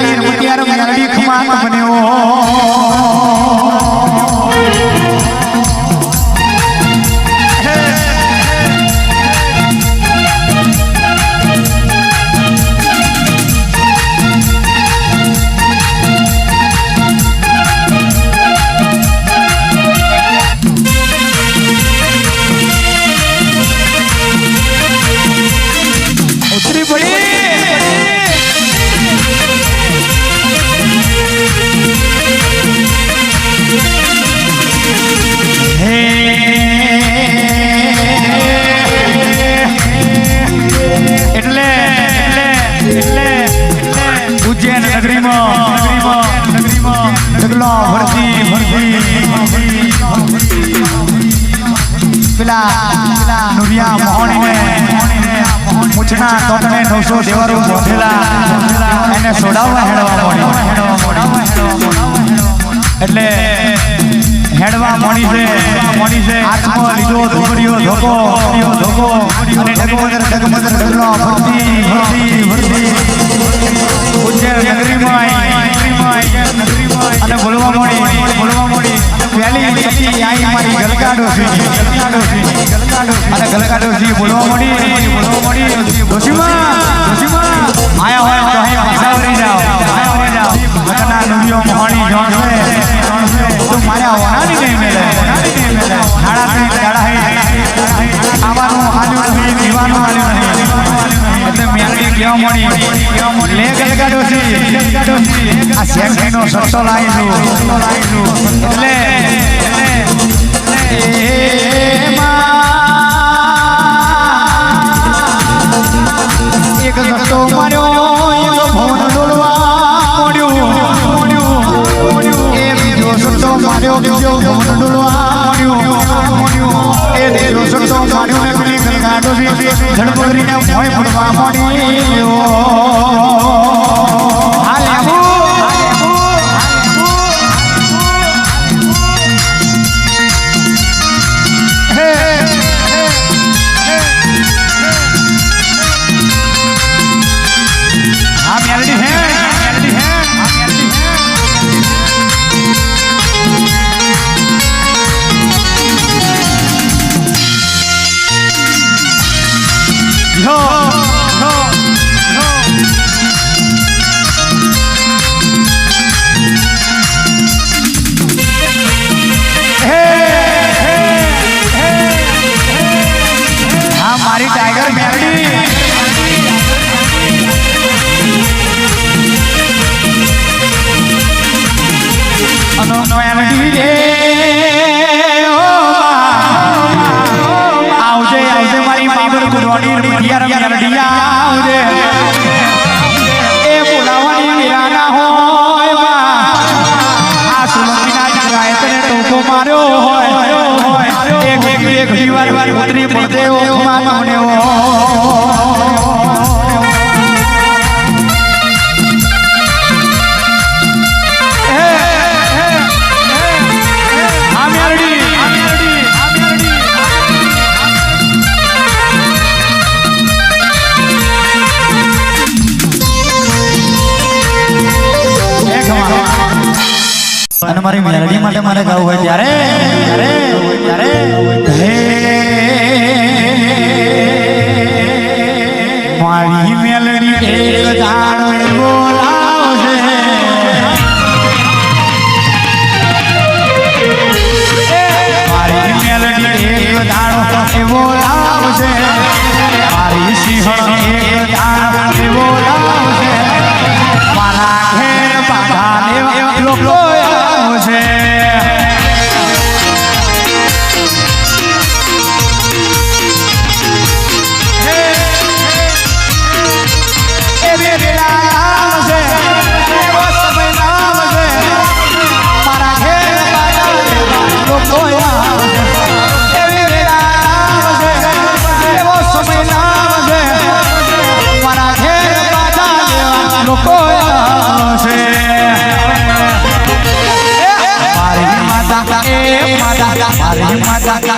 ડાડી મુટિયાર મેરડી ખમાત બન્યો. નુરિયા મોહણીને મૂછના તોતને નવસો દેવારું બોધેલા એને સોડાવવા હેડવા મોડી. એટલે હેડવા મોડી છે મોડી છે હાથમાં લીધો ધોકડીઓ ધોકો ધોકો, અને ડગમદર ડગમદર ડગલો ભરતી ભરતી ભરતી. અને બોલવા મળી બોલવા મળી દોશીમાં દોશીમાં આયા હોય તો અહીં પાછા જાઓ પાછા વળી જાઓ લગના નુડિયો મોહણી જોણસે તું માર્યા હોનાની નહીં મેલે નાડા નહીં દાડા હે આવાનું આલ્યું નહીં દીવાનું આલ્યું નહીં એટલે મેલડી કેવા મળી લે ગલગાડો આ શેખીનો સટ્ટો લાવી છું એટલે એ એક સટ્ટો માર્યો એનો ફોન ડોલવા મળ્યું એ બીજો સટ્ટો માર્યો, બીજો ફોન ડોલવા મળ્યું એ બીજો સટ્ટો માર્યો ને પેલી ગલગાડો છે ભોય ફૂટવા મળ્યો Oh. એ બોલાવાની મીરાના હોય બા આ ટોકો માર્યો હોય એક એક એક દીવાર ઉતરી મારી મેલડી માટે મારે ગાવું હોય ત્યારે.